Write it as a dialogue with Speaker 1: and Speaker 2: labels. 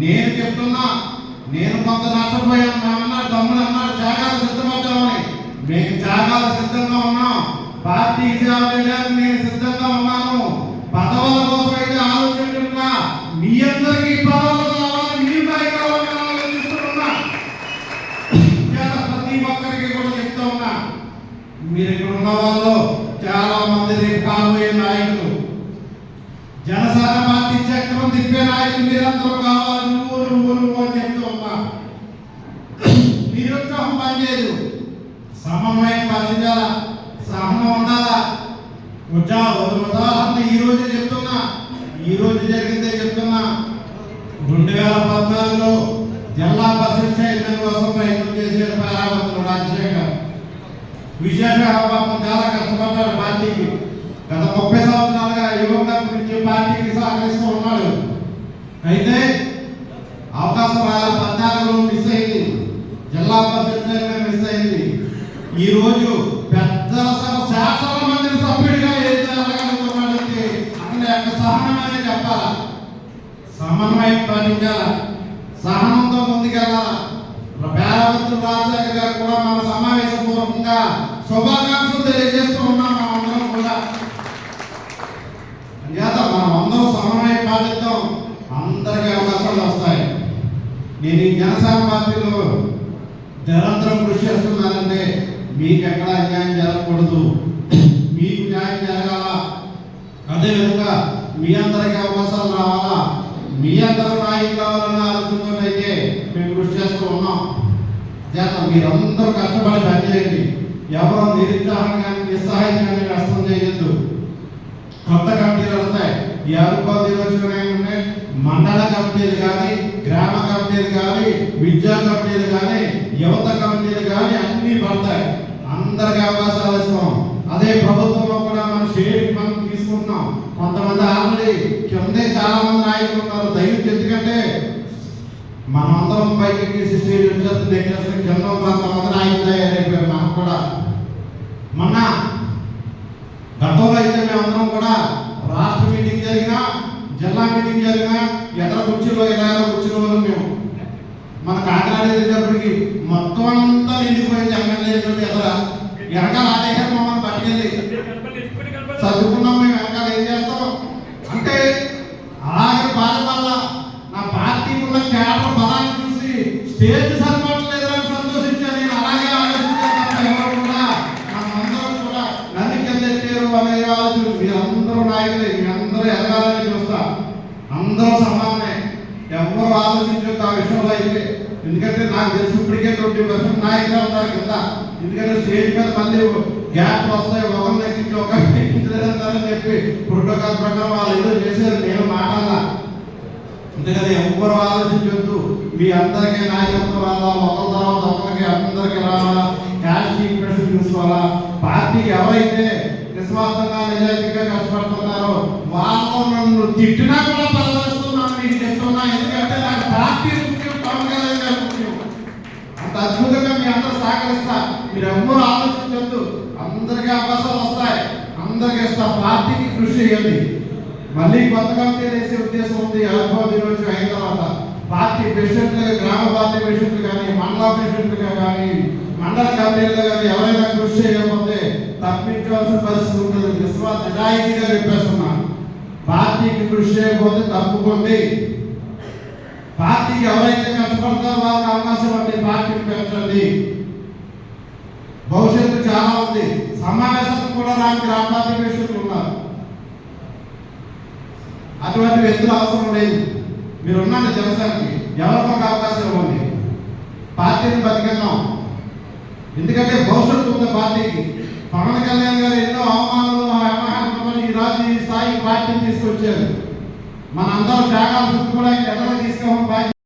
Speaker 1: నేను చెప్తున్నా నేను కొంత నష్టపోయాను మేమన్నా తమ్ముడు అన్నారు త్యాగాలు సిద్ధమవుతామని. మేము త్యాగాలు సిద్ధంగా ఉన్నాం. పార్టీ సేవ చేయడానికి నేను సిద్ధంగా ఉన్నాను. పదవుల కోసం అయితే ఆలోచించుకున్నా మీ అందరికీ పదవులు కావాలి మీ ఆలోచిస్తున్నా ప్రతి ఒక్కరికి కూడా చెప్తా ఉన్నా. మీరు ఇక్కడ ఉన్న వాళ్ళు చాలా మంది రేపు కాబోయే నాయకులు. జనసేన పార్టీ చక్రం తిప్పే నాయకులు మీరందరూ కావాలి నువ్వు నువ్వు నువ్వు అని చెప్తూ ఉన్నా నిరుత్సాహం పనిచేయదు సమన్వయం పాటించాలా సహనం ఉండాలా? ఉద్యోగ ఉదాహరణ ఈ రోజు చెప్తున్నా. ఈ రోజు జరిగిందే చెప్తున్నా. రెండు వేల పద్నాలుగులో జిల్లా పరిషత్ చైర్మన్ కోసం ప్రయత్నం చేసిన పారావతులు రాజశేఖర్. విశేషంగా పాపం చాలా కష్టపడ్డాడు పార్టీకి. గత ముప్పై సంవత్సరాలుగా యువత గురించి పార్టీకి సహకరిస్తూ ఉన్నాడు. అయితే అవకాశం రాల పద్నాలుగులో మిస్ అయింది జిల్లా పరిషత్ చైర్మన్ మిస్ అయింది ఈరోజు పెద్ద శాసన మండలి సభ్యుడిగా ఏం జరగలుగుతున్నాడంటే అక్కడ యొక్క సహనమని చెప్పాల? సమన్వయం పాటించాలా? సహనంతో ముందుకెళ్ళాల? పేరవత్తు రాజశేఖర్ గారు కూడా మన సమావేశ పూర్వకంగా శుభాకాంక్షలు తెలియజేస్తూ ఉన్నాం మనం అందరం కూడా. చేత మనం అందరం సమన్వయం పాటిద్దాం. అందరికీ అవకాశాలు వస్తాయి. నేను ఈ జనసేన పార్టీలో నిరంతరం కృషి చేస్తున్నానంటే మీకు ఎక్కడ అన్యాయం జరగకూడదు. మీకు న్యాయం జరగాల? అదేవిధంగా మీ అందరికీ అవకాశాలు రావాలా? మీ అందరూ నాయకులు కావాలన్న ఆలోచనతో మేము కృషి చేస్తూ ఉన్నాం. చేత మీరందరూ కష్టపడి పనిచేయండి. ఎవరో నిరుత్సాహం కానీ నిస్సహాయం కానీ వ్యస్తం చేయొద్దు. కొత్త కమిటీలు వస్తాయి. ఈ అరుపా దినోత్సవం మండల కమిటీలు కానీ గ్రామ కమిటీలు కానీ విద్యా కమిటీలు కానీ యువత కమిటీలు కానీ అన్ని పడతాయి. అందరికి అవకాశాలు ఇస్తాం అదే ప్రభుత్వంలో కూడా మనం షేర్ మనం తీసుకుంటున్నాం. కొంతమంది ఆల్రెడీ కిందే చాలా మంది నాయకులు ఉన్నారు. దయచేసి ఎందుకంటే మనమందరం పైకి ఎక్కేసి స్టేజ్ వచ్చేస్తుంది ఎక్కేస్తే కింద కొంతమంది నాయకులు తయారైపోయారు మనం కూడా. మొన్న గతంలో అయితే మేమందరం కూడా రాష్ట్ర మీటింగ్ జరిగినా జిల్లా మీటింగ్ జరిగినా ఎక్కడ కుర్చీలో ఇలా కుర్చీలో మేము. మన కాకినాడ వెళ్ళేటప్పటికి మొత్తం అంతా నిండిపోయింది ఎమ్మెల్యే ఎక్కడ వెనకాల ఆదేశం మమ్మల్ని పట్టుకెళ్ళి చదువుకున్నాం మేము వెనకాల ఏం చేస్తాం? అంటే అలాగే బాధ వల్ల నా పార్టీ ఉన్న కేంద్ర బలాన్ని చూసి స్టేజ్ సరిపడలేదని సంతోషించాను. నేను అలాగే ఆలోచించాను. ఎవరు కూడా మనందరం కూడా నన్ను కింద ఎట్టారు అనే ఆలోచన మీరందరూ నాయకులే మీ అందరూ ఎదగాలని చూస్తా. అందరూ సమానం. ఎవరు ఆ విషయంలో అయితే. ఎందుకంటే నాకు తెలిసి ఇప్పటికే ట్వంటీ పర్సెంట్ నాయకులు ఉన్నారు కింద. ఎందుకంటే స్టేజ్ మీద మళ్ళీ గ్యాప్ వస్తాయి ఒకరిని ఎక్కించి ఒకరిని ఎక్కించలేదంటారని చెప్పి ప్రోటోకాల్ ప్రకారం వాళ్ళు ఏదో చేశారు నేను మాట్లాడాల. అందుకని ఎవరు ఆలోచించొద్దు. మీ అందరికీ నాయకత్వం రావాలా ఒకరి తర్వాత ఒకరికి అందరికీ రావాలా క్యాష్ ఈక్వేషన్ చూసుకోవాలా. పార్టీకి ఎవరైతే నిస్వార్థంగా నిజాయితీగా కష్టపడుతున్నారో వాళ్ళు నన్ను తిట్టినా కూడా పరవస్తున్నాను మీకు చెప్తున్నా ఎందుకంటే పార్టీ ముఖ్యం పవన్ కళ్యాణ్ గారు ముఖ్యం. అంత అద్భుతంగా మీ అందరూ సహకరిస్తా మీరు ఎవ్వరూ ఆలోచించద్దు. అందరికీ అవకాశాలు వస్తాయి. అందరికీ ఇస్తా పార్టీకి కృషి చేయండి. మళ్ళీ కొత్త కమిటీ వేసే ఉద్దేశం ఉంది. ఆవిర్భావ దినోత్సవం అయిన తర్వాత పార్టీ ప్రెసిడెంట్లుగా గ్రామ పార్టీ ప్రెసిడెంట్లు కానీ మండల ప్రెసిడెంట్లుగా కానీ మండల కమిటీలుగా కానీ ఎవరైనా కృషి చేయకపోతే తప్పించవలసిన పరిస్థితి ఉంటుంది. విశ్వాస నిజాయితీగా చెప్పేస్తున్నాను పార్టీకి కృషి చేయకపోతే తప్పుకోండి. పార్టీకి ఎవరైతే కష్టపడతారో వాళ్ళకి అవకాశం అంటే పార్టీని పెంచండి భవిష్యత్తు చాలా ఉంది. సమావేశం కూడా రాని గ్రామ పార్టీ ఉన్నారు. అటువంటి వ్యక్తులు అవసరం లేదు. మీరు ఉన్నాను జనసేనకి. ఎవరికి ఒక అవకాశం ఇవ్వండి. పార్టీని బతికిద్దాం ఎందుకంటే భవిష్యత్తు ఉంది పార్టీకి పవన్ కళ్యాణ్ గారు ఎన్నో అవమానాలు అవమానాలు ఈ రాజు ఈ మన అందరం త్యాగాలు కూడా ఎక్కడ తీసుకోవడం